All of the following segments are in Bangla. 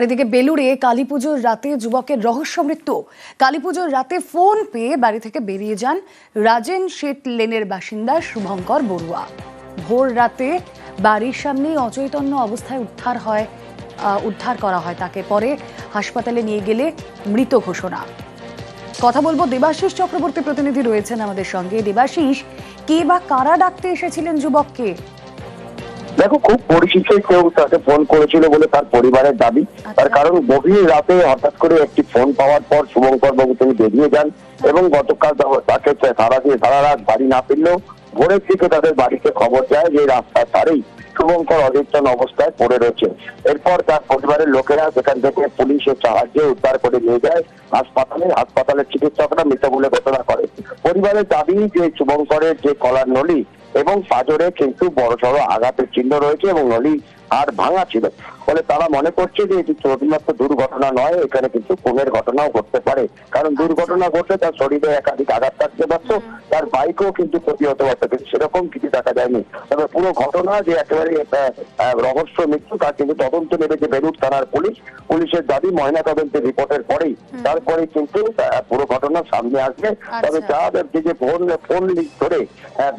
আর এদিকে বেলুড়ে কালী পুজোর রাতে যুবকের রহস্য মৃত্যু। কালী পুজোর রাতে ফোন পেয়ে বাড়ি থেকে বেরিয়ে যান রাজেন শেট লেনের বাসিন্দা শুভঙ্কর বড়ুয়া। ভোর রাতে বাড়ির সামনেই অচৈতন্য অবস্থায় উদ্ধার হয় উদ্ধার করা হয় তাকে। পরে হাসপাতালে নিয়ে গেলে মৃত ঘোষণা। কথা বলব দেবাশিস চক্রবর্তী প্রতিনিধি রয়েছেন আমাদের সঙ্গে। দেবাশিস, কে বা কারা ডাকতে এসেছিলেন যুবককে? দেখো খুব পরিচিত কেউ তাকে ফোন করেছিল বলে তার পরিবারের দাবি। তার কারণ গভীর রাতে হঠাৎ করে একটি ফোন পাওয়ার পর শুভঙ্কর বাবু তিনি বেরিয়ে যান এবং গতকাল তাকে সারা দিয়ে সারা রাত বাড়ি না ফিরলেও ভোরের দিকে তাদের বাড়িতে খবর যায় যে রাস্তার ধারেই শুভঙ্কর অচেতন অবস্থায় পড়ে রয়েছে। এরপর তার পরিবারের লোকেরা সেখান থেকে পুলিশের সাহায্যে উদ্ধার করে নিয়ে যায়। হাসপাতালে হাসপাতালের চিকিৎসকরা মৃত বলে ঘোষণা করে। পরিবারের দাবি যে শুভঙ্করের যে কলার নলি এবং পাজরে কিন্তু বড় সড় আঘাতের চিহ্ন রয়েছে এবং নলি আর ভাঙা ছিল। ফলে তারা মনে করছে যে এটি শুধুমাত্র দুর্ঘটনা নয় এখানে কিন্তু খুনের ঘটনাও ঘটতে পারে। কারণ দুর্ঘটনা ঘটলে তার শরীরে একাধিক আঘাত থাকতে পারতো তার বাইকও কিন্তু ক্ষতি হতে পারতো কিন্তু সেরকম কিছু দেখা যায়নি। তবে পুরো ঘটনা যে একেবারে রহস্য মৃত্যু তার কিন্তু তদন্ত নেমেছে বেলুর থানার পুলিশ। পুলিশের দাবি ময়না তদন্তের রিপোর্টের পরেই। তারপরে কিন্তু পুরো ঘটনা সামনে আসবে। তবে যাদের যে ফোন ফোন লিক ধরে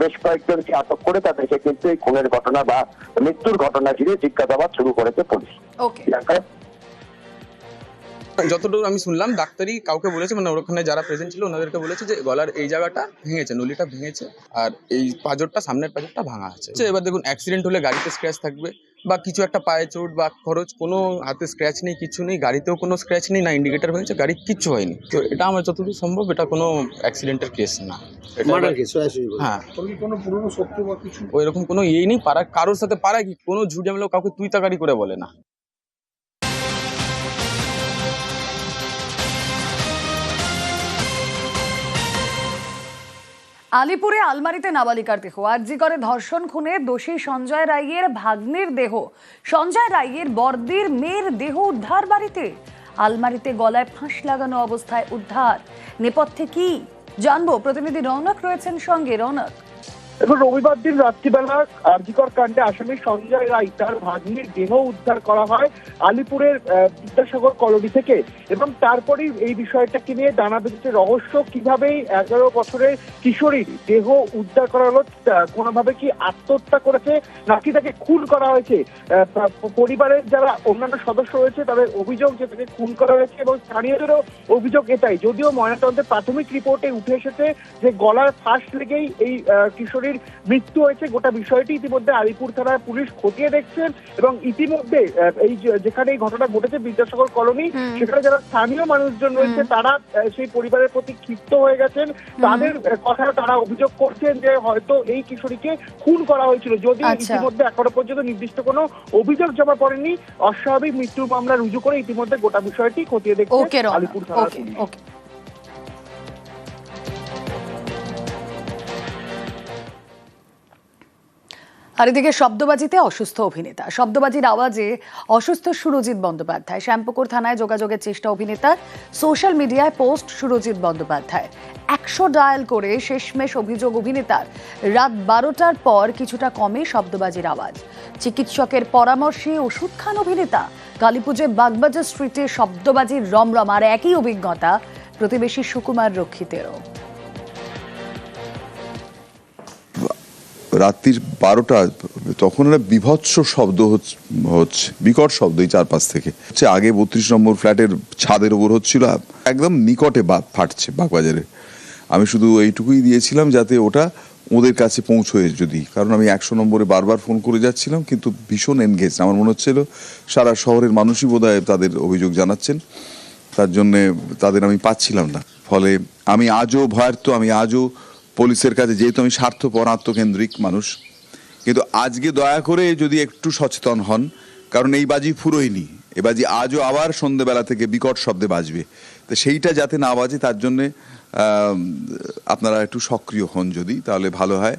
বেশ কয়েকজনকে আটক করে তাদেরকে কিন্তু এই খুনের ঘটনা বা মৃত্যুর ঘটনা ঘিরে জিজ্ঞাসাবাদ শুরু করেছে পুলিশ। যতটুকু আমি শুনলাম ডাক্তারই কাউকে বলেছে মানে ওখানে যারা প্রেজেন্ট ছিল ওনাদেরকে বলেছে যে গলার এই জায়গাটা ভেঙেছে নলিটা ভেঙেছে আর এই পাজরটা সামনের পাজরটা ভাঙা আছে। এবার দেখুন অ্যাক্সিডেন্ট হলে গাড়িতে স্ক্র্যাচ থাকবে বা কিছু একটা পায়ে চোট বা খরচ কোনো হাতে স্ক্র্যাচ নেই কিছু নেই গাড়িতেও কোনো স্ক্র্যাচ নেই না ইন্ডিকেটার ভেঙেছে গাড়ি কিচ্ছু হয়নি। তো এটা আমার যতদূর সম্ভব এটা কোনো অ্যাক্সিডেন্টের কেস না। এটা মার্ডার কেস সরাসরি বলুন। হ্যাঁ। ওইরকম কি কোনো পুরনো শত্রু বা কিছু? ওই রকম কোনো ইয়ে নেই পাড়ার কারোর সাথে পাড়ায় কি কোনো ঝুটে মেলেও কাউকে তুই তাকারি করে বলে না। আলিপুরে আলমারিতে নাবালিকার দেহ। আরজি করে ধর্ষণ খুনে দোষী সঞ্জয় রায়ের ভাগ্নের দেহ। সঞ্জয় রায়ের বর্দির মেয়ের দেহ উদ্ধার বাড়িতে। আলমারিতে গলায় ফাঁস লাগানো অবস্থায় উদ্ধার। নেপথ্যে কি? জানব। প্রতিনিধি রৌনক রয়েছেন সঙ্গে। রৌনক। এবং রবিবার দিন রাত্রিবেলা আরজিকর কাণ্ডে আসামি সঞ্জয় রায় তার ভাগ্নির দেহ উদ্ধার করা হয় আলিপুরের বিদ্যাসাগর কলোনি থেকে এবং তারপরেই এই বিষয়টাকে নিয়ে দানা বেঁধেছে রহস্য। কীভাবে এগারো বছরের কিশোরীর দেহ উদ্ধার করা হলো কোনোভাবে কি আত্মহত্যা করেছে নাকি তাকে খুন করা হয়েছে? পরিবারের যারা অন্যান্য সদস্য রয়েছে তাদের অভিযোগ যে তাকে খুন করা হয়েছে এবং স্থানীয়দেরও অভিযোগ এটাই। যদিও ময়নাতদন্তের প্রাথমিক রিপোর্টে উঠে এসেছে যে গলার ফাঁস লেগেই এই আহ, কিশোরীর মৃত্যু হয়েছে। গোটা বিষয়টি ইতিমধ্যে আলিপুর থানার পুলিশ খতিয়ে দেখছেন এবং ইতিমধ্যে এই যেখানে এই ঘটনা ঘটেছে বিদ্যাসাগর কলোনি সেখানে যারা স্থানীয় মানুষজন রয়েছে তারা সেই পরিবারের প্রতি ক্ষিপ্ত হয়ে গেছেন। তাদের কথা তারা অভিযোগ করছেন যে হয়তো এই কিশোরীকে খুন করা হয়েছিল। যদিও আচ্ছা। ইতিমধ্যে এখনও পর্যন্ত নির্দিষ্ট কোনো অভিযোগ জমা পড়েনি। অস্বাভাবিক মৃত্যুর মামলা রুজু করে ইতিমধ্যে গোটা বিষয়টি খতিয়ে দেখছে আলিপুর থানার আর এদিকে শব্দবাজিতে অসুস্থ অভিনেতা। শব্দবাজির আওয়াজে অসুস্থ সুরজিৎ বন্দ্যোপাধ্যায়। শ্যামপুকুর থানায় যোগাযোগের চেষ্টা অভিনেতার সোশ্যাল মিডিয়ায় পোস্ট সুরজিৎ বন্দ্যোপাধ্যায়। একশো ডায়াল করে শেষমেশ অভিযোগ অভিনেতার। রাত বারোটার পর কিছুটা কমে শব্দবাজির আওয়াজ। চিকিৎসকের পরামর্শে ওষুধ খান অভিনেতা। কালীপুজোয় বাগবাজার স্ট্রিটে শব্দবাজির রমরম আর একই অভিজ্ঞতা প্রতিবেশী সুকুমার রক্ষিতেরও। রাত্রির বারোটা, তখন একটা বিভৎস শব্দ হচ্ছে- বিকট শব্দ এই চারপাশ থেকে। হচ্ছে আগে বত্রিশ নম্বর ফ্ল্যাটের ছাদের ওপর হচ্ছিল, একদম নিকটে বা, ফাটছে বাগবাজারে। আমি শুধু এইটুকুই দিয়েছিলাম যাতে ওটা ওদের কাছে পৌঁছয়ে যদি, কারণ আমি একশো নম্বরে বারবার ফোন করে যাচ্ছিলাম, কিন্তু ভীষণ এনগেজ আমার মনে হচ্ছিল সারা শহরের মানুষই বোধহয় তাদের অভিযোগ জানাচ্ছেন। তার জন্যে তাদের আমি পাচ্ছিলাম না। ফলে আমি আজও ভয়ার্থ, আমি আজও পুলিশের কাছে, যেহেতু আমি স্বার্থপর, আত্মকেন্দ্রিক মানুষ, কিন্তু আজকে দয়া করে যদি একটু সচেতন হন, কারণ এই বাজি ফুরোয়নি। এ বাজি আজও আবার সন্ধেবেলা থেকে বিকট শব্দে বাজবে। তো সেইটা যাতে না বাজে, তার জন্যে আপনারা একটু সক্রিয় হন যদি, তাহলে ভালো হয়।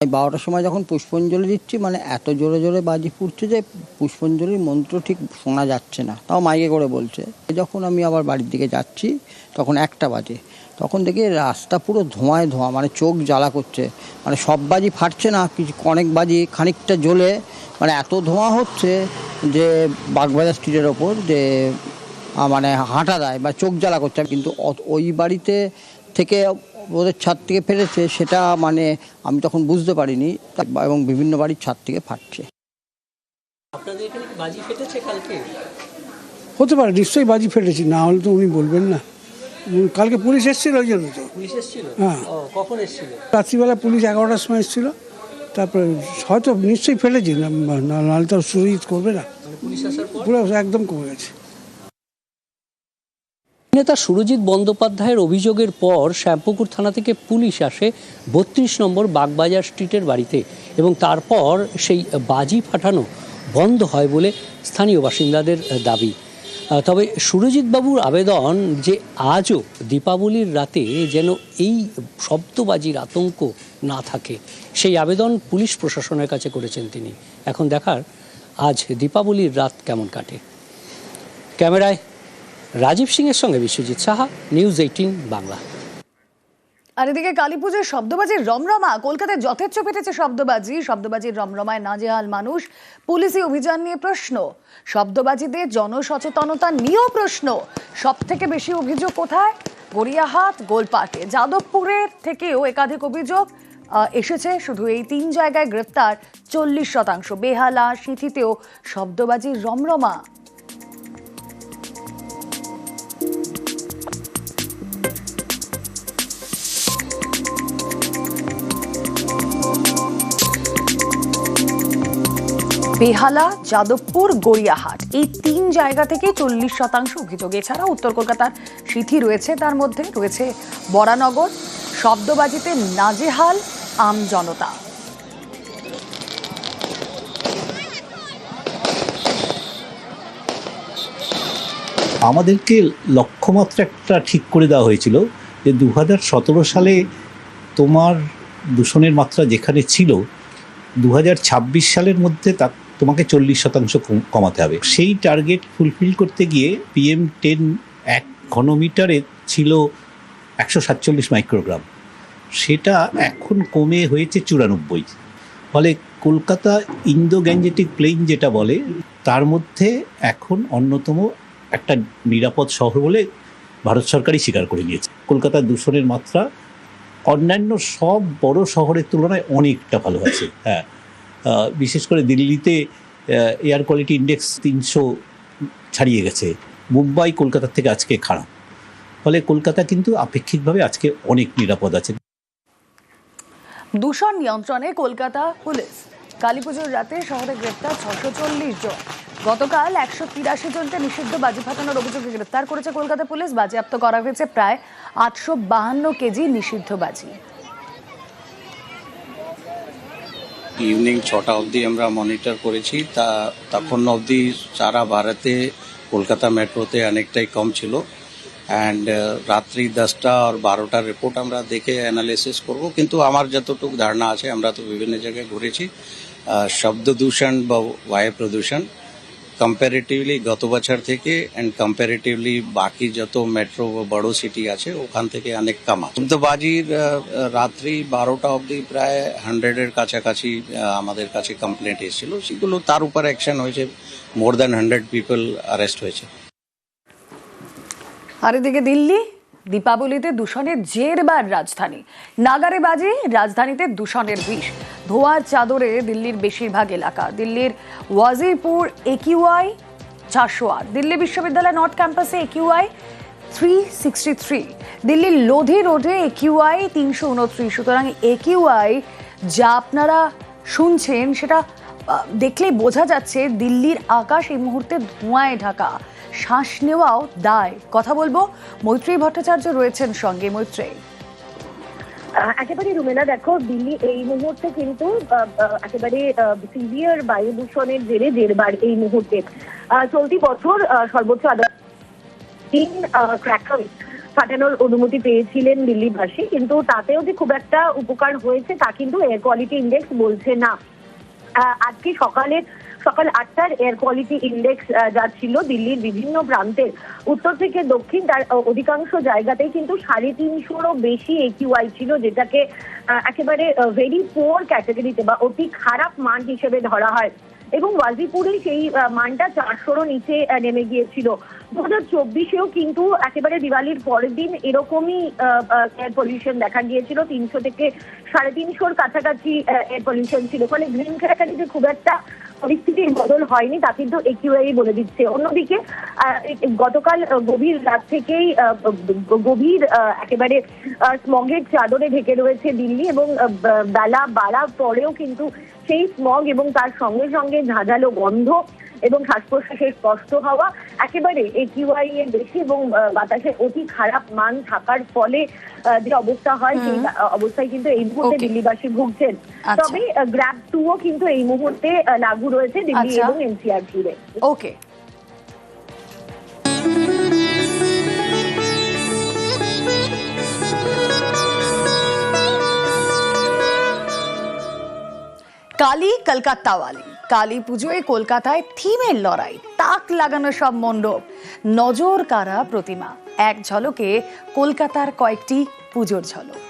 বারোটার সময় যখন পুষ্পাঞ্জলি দিচ্ছি মানে এত জোরে জোরে বাজি ফুটছে যে পুষ্পাঞ্জলির মন্ত্র ঠিক শোনা যাচ্ছে না। তাও মাইকে করে বলছে। যখন আমি আবার বাড়ির দিকে যাচ্ছি, তখন একটা বাজে। তখন দেখি রাস্তা পুরো ধোঁয়ায় ধোঁয়া মানে চোখ জ্বালা করছে। মানে সব বাজি ফাটছে না কিছু অনেক বাজি খানিকটা জ্বলে। মানে এত ধোঁয়া হচ্ছে যে বাগবাজার স্ট্রিটের ওপর যে মানে হাঁটা দেয় বা চোখ জ্বালা করছে। কিন্তু অত- ওই বাড়িতে থেকে ওদের ছাদ থেকে ফেলেছে সেটা মানে আমি তখন বুঝতে পারিনি এবং বিভিন্ন বাড়ির ছাদ থেকে ফাটছে। আপনাদের এখানে বাজি ফেটেছে কালকে? হতে পারে নিশ্চয়ই বাজি ফেটেছি না হলে তো উনি বলবেন না। কালকে পুলিশ এসেছিল ওই জন্য তো। পুলিশ এসেছিল? হ্যাঁ। কখন এসেছিল? রাত্রিবেলা পুলিশ এগারোটার সময় এসেছিল। তারপরে হয়তো নিশ্চয়ই ফেলেছি নাহলে তো সুরজিৎ করবে না। পুলিশ পুরো? একদম কমে গেছে। নেতা সুরজিৎ বন্দ্যোপাধ্যায়ের অভিযোগের পর শ্যামপুকুর থানা থেকে পুলিশ আসে বত্রিশ নম্বর বাগবাজার স্ট্রিটের বাড়িতে এবং তারপর সেই বাজি ফাটানো বন্ধ হয় বলে স্থানীয় বাসিন্দাদের দাবি। তবে সুরজিৎ বাবুর আবেদন যে আজও দীপাবলির রাতে যেন এই শব্দবাজির আতঙ্ক না থাকে, সেই আবেদন পুলিশ প্রশাসনের কাছে করেছেন তিনি। এখন দেখার আজ দীপাবলির রাত কেমন কাটে। ক্যামেরায় রাজীব সিংয়ের সঙ্গে বিশ্বজিৎ সাহা, নিউজ এইটিন বাংলা। আর এদিকে কালী পুজোর শব্দবাজির রমরমা, কলকাতায় যথেচ্ছ পেটেছে শব্দবাজি। শব্দবাজির রমরমায় নাজেহাল মানুষ। পুলিশি অভিযান নিয়ে প্রশ্ন। শব্দবাজিতে জনসচেতনতা নিয়েও প্রশ্ন। সব থেকে বেশি অভিযোগ কোথায়? গড়িয়াহাট, গোলপাটে। যাদবপুরের থেকেও একাধিক অভিযোগ এসেছে। শুধু এই তিন জায়গায় গ্রেপ্তার চল্লিশ শতাংশ। বেহালা সিথিতেও শব্দবাজির রমরমা। বেহালা, যাদবপুর, গড়িয়াহাট। এই তিন জায়গা থেকে চল্লিশ শতাংশ অভিযোগ। এছাড়া উত্তর কলকাতার সিথি রয়েছে, তার মধ্যে রয়েছে বরানগর, শব্দবাজিতে নাজেহাল, আম জনতা। আমাদেরকে লক্ষ্যমাত্রা একটা ঠিক করে দেওয়া হয়েছিল যে দু হাজার সতেরো সালে তোমার দূষণের মাত্রা যেখানে ছিল দু হাজার ছাব্বিশ সালের মধ্যে তা তোমাকে চল্লিশ শতাংশ কম- কমাতে হবে। সেই টার্গেট ফুলফিল করতে গিয়ে পিএম টেন এক ঘনমিটারে ছিল একশো সাতচল্লিশ মাইক্রোগ্রাম সেটা এখন কমে হয়েছে চুরানব্বই। ফলে কলকাতা ইন্দো গ্যাঞ্জেটিক প্লেন যেটা বলে, তার মধ্যে এখন অন্যতম একটা নিরাপদ শহর বলে ভারত সরকারই স্বীকার করে নিয়েছে। কলকাতার দূষণের মাত্রা অন্যান্য সব বড় শহরের তুলনায় অনেকটা ভালো আছে। হ্যাঁ। বিশেষ করে দিল্লিতে এয়ার কোয়ালিটি ইন্ডেক্স তিনশো ছাড়িয়ে গেছে। মুম্বাই, কলকাতার থেকে আজকে খারাপ। ফলে কলকাতা কিন্তু আপেক্ষিকভাবে আজকে অনেক নিরাপদ আছে। দূষণ নিয়ন্ত্রণে কলকাতা পুলিশ। কালীপুজোর রাতে শহরে গ্রেপ্তার ছশো চল্লিশ জন। গতকাল একশো তিরাশি জনকে নিষিদ্ধ বাজি ফাটানোর অভিযোগে গ্রেপ্তার করেছে কলকাতা পুলিশ। বাজেয়াপ্ত করা হয়েছে প্রায় আটশো বাহান্ন কেজি নিষিদ্ধ বাজি। ইভিনিং ছটা অবধি আমরা মনিটর করেছি। তা তখন অবধি সারা ভারতে, কলকাতা মেট্রোতে অনেকটাই কম ছিল। অ্যান্ড রাত্রি দশটা আর বারোটার রিপোর্ট আমরা দেখে অ্যানালিসিস করব। কিন্তু আমার যতটুকু ধারণা আছে, আমরা তো বিভিন্ন জায়গায় ঘুরেছি। শব্দ দূষণ বা বায়ু প্রদূষণ। কম্পারেটিভলি গত বছর থেকে অ্যান্ড কম্পারেটিভলি বাকি যত মেট্রো বড় সিটি আছে, ওখান থেকে অনেক কামা বাজির রাত্রি বারোটা অবধি প্রায় হান্ড্রেডের কাছাকাছি আমাদের কাছে কমপ্লেন্ট এসেছিল। সেগুলো তার উপর অ্যাকশন হয়েছে। More than hundred people arrest হয়েছে। আর এদিকে দিল্লি? দীপাবলিতে দূষণের জেরবার রাজধানী। নাগারে বাজে রাজধানীতে দূষণের বিষ। ধোঁয়ার চাদরে দিল্লির বেশিরভাগ এলাকা। দিল্লির ওয়াজিরপুর একিউআই চারশো আট। দিল্লি বিশ্ববিদ্যালয় নর্থ ক্যাম্পাসে একিউআই থ্রি সিক্সটি থ্রি। দিল্লির লোধি রোডে একিউআই তিনশো উনত্রিশ। সুতরাং একিউআই যা আপনারা শুনছেন, সেটা দেখলেই বোঝা যাচ্ছে দিল্লির আকাশ এই মুহূর্তে ধোঁয়ায় ঢাকা। শ্বাস নেওয়াও দায়। কথা বলব, মৈত্রী ভট্টাচার্য রয়েছেন সঙ্গে। মৈত্রী। একেবারে রুমেলা দেখো, দিল্লি এই মুহূর্তে কিন্তু একেবারে সিভিয়ার বায়ু দূষণের জেরে জেরবার এই মুহূর্তে চলতি বছর সর্বোচ্চ আদালত তিন ক্র্যাকার ফাটানোর অনুমতি পেয়েছিলেন দিল্লিবাসী, কিন্তু তাতেও যে খুব একটা উপকার হয়েছে তা কিন্তু এয়ার কোয়ালিটি ইন্ডেক্স বলছে না। আজকে সকালে সকাল আটটার এয়ার কোয়ালিটি ইন্ডেক্স যা ছিল দিল্লির বিভিন্ন প্রান্তের উত্তর থেকে দক্ষিণ তার অধিকাংশ জায়গাতেই কিন্তু সাড়ে তিনশোরও বেশি একিউআই ছিল, যেটাকে একেবারে ভেরি পোর ক্যাটাগরিতে বা অতি খারাপ মান হিসেবে ধরা হয়। এবং ওয়াজিপুরে সেই মানটা চারশোরও নিচে নেমে গিয়েছিল। দু হাজার চব্বিশেও কিন্তু একেবারে দিওয়ালির পরের দিন এরকমই এয়ার পলিউশন দেখা গিয়েছিল। তিনশো থেকে সাড়ে তিনশোর কাছাকাছি এয়ার পলিউশন ছিল। ফলে গ্রিন ক্র্যাকারিতে খুব একটা পরিস্থিতির বদল হয়নি, তা কিন্তু একিউআই বলে দিচ্ছে। অন্যদিকে গতকাল গভীর রাত থেকেই গভীর একেবারে স্মগের চাদরে ঢেকে রয়েছে দিল্লি এবং বেলা বাড়ার পরেও কিন্তু সেই স্মগ এবং তার সঙ্গে সঙ্গে ঝাঁঝালো গন্ধ এবং শ্বাস প্রশ্বাসের কষ্ট হওয়া একেবারে একিউআই এর বেশি এবং বাতাসের অতি খারাপ মান থাকার ফলে যে অবস্থা হয় সেই অবস্থায় কিন্তু এই মুহূর্তে. দিল্লিবাসী ভুগছেন আচ্ছা। তবে গ্র্যাব টুও কিন্তু এই মুহূর্তে লাগু রয়েছে দিল্লি আচ্ছা। এবং এনসিআর জুড়ে ওকে কালী কলকাতাওয়ালি কালী পুজোয় কলকাতায় থিমের লড়াই, তাক লাগানো সব মণ্ডপ নজর কারা প্রতিমা, এক ঝলকে কলকাতার কয়েকটি পুজোর ঝলক।